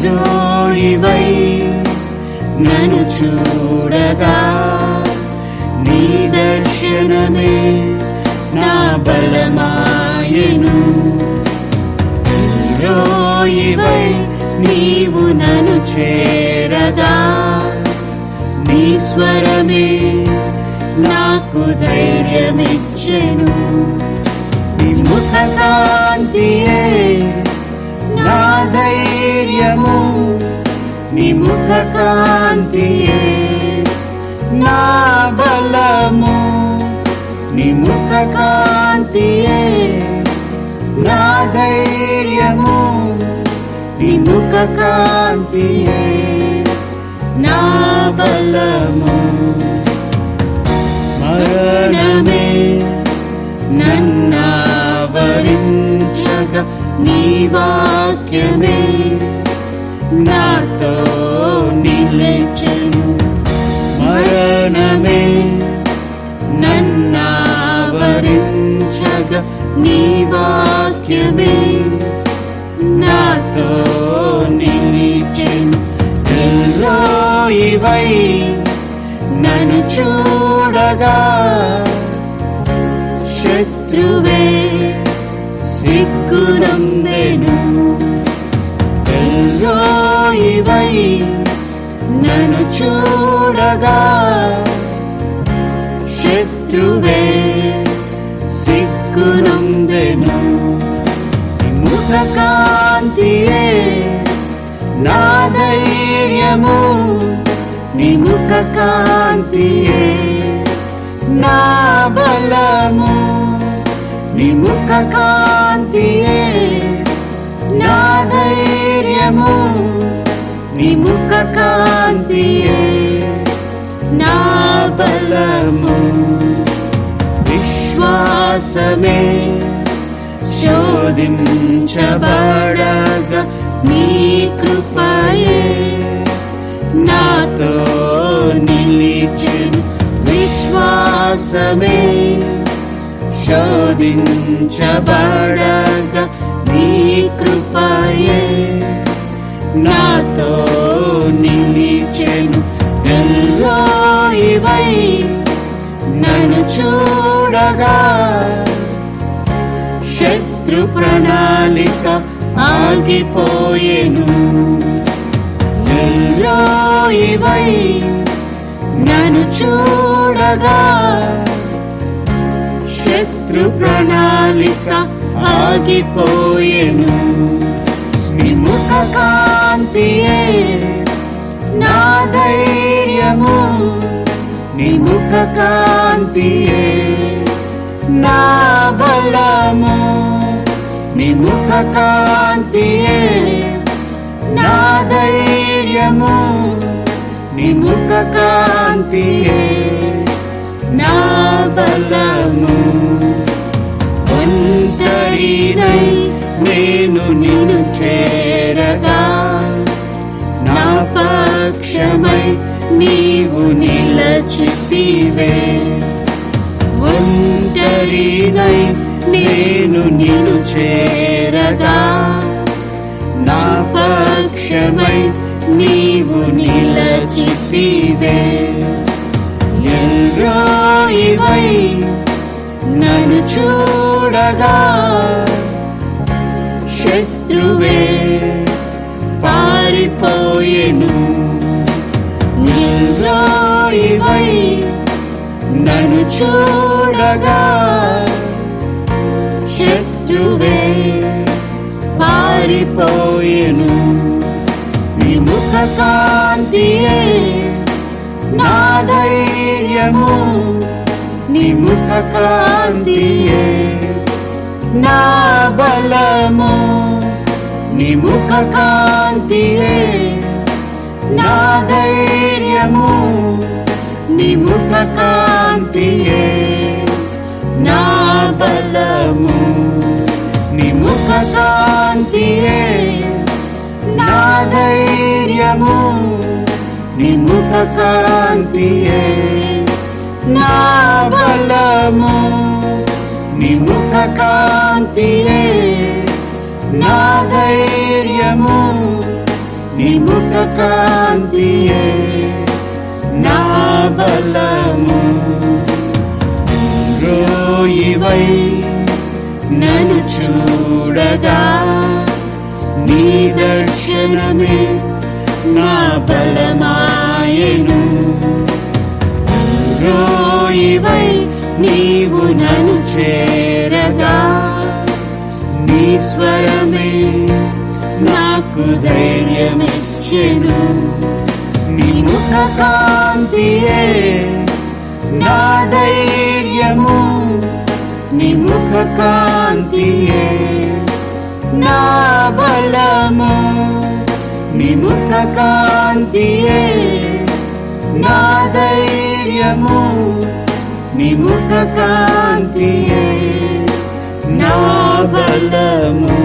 ఎల్రోయివై నన్ను చూడగా నీ దర్శనమే నా బలమాయను రోయివై నీవు నన్ను చేరగా నీ స్వరమే నాకు ధైర్యమిచ్చెను నీ ముఖ నీ నా బలము. నీ ముఖ నా ధైర్యము. నీ నా బలము. మరణమే నీ వాక్యమే. వాక్యమే నాతో నిలిచెను. ఎల్రోయివై నన్ను చూడగా శత్రువే సిగ్గునందెను. ఇవై నన్ను చూడగా శత్రువే నా ధైర్యము నీ ముఖ కాంతియే. నా బలము నీ ముఖ కాంతియే. నా ధైర్యము నీ ముఖ కాంతియే. నా బలము విశ్వాసమే శోధించబడగా. నీ కృపయే నాతో నిలిచెను. విశ్వాసమే శోధించబడగా నీ కృపయే నాతో నిలిచెను. ఎల్లోయివై నన్ను చూడగా శత్రు ప్రణాళిక ఆగిపోయేను. ఇవై నన్ను చూడగా శత్రు ప్రణాళిక ఆగిపోయేను. నిముఖ కాంతియే నా ధైర్యము. నిముఖ కాంతియే నా బలము. విముఖ కాంతియే నా ధైర్యము. విముఖ కాంతియే నా బలము. ఒంటరినై నేను నిన్ను చేరగా నా పక్షమై నీవు నిలచితివే. ఒంటరినై నేను నిన్ను చేరగా నా పక్షమై నీవు నిలచితివే. ఎల్రోయివై నన్ను చూడగా శత్రువే పారిపోయేను. నిల్రాయివై నన్ను చూడగా శత్రువే పారిపోయెను విముఖ కాంతియే నా ధైర్యము. నిముఖ కాంతియే నా బలము. నిముఖ కాంతియే నా ధైర్యము. నిముఖ కాంతియే నా బలము. నిముఖ కాంతియే నా ధైర్యము నిముఖ కాంతియే. నా బలము నిముఖ కాంతియే. నా ధైర్యము ముఖ కాంతియే. నా బలము సదా నీ దర్శనమే నా బలమాయను. రోయివై నీవు నన్ను చేరగా నీ స్వరమే నాకు ధైర్యమిచ్చెను. నీ ముఖ కాంతియే నా ధైర్యము నీ ముఖ కాంతియే నా బలము నీ ముఖ కాంతియే నా ధైర్యము నీ ముఖ కాంతియే నా బలము.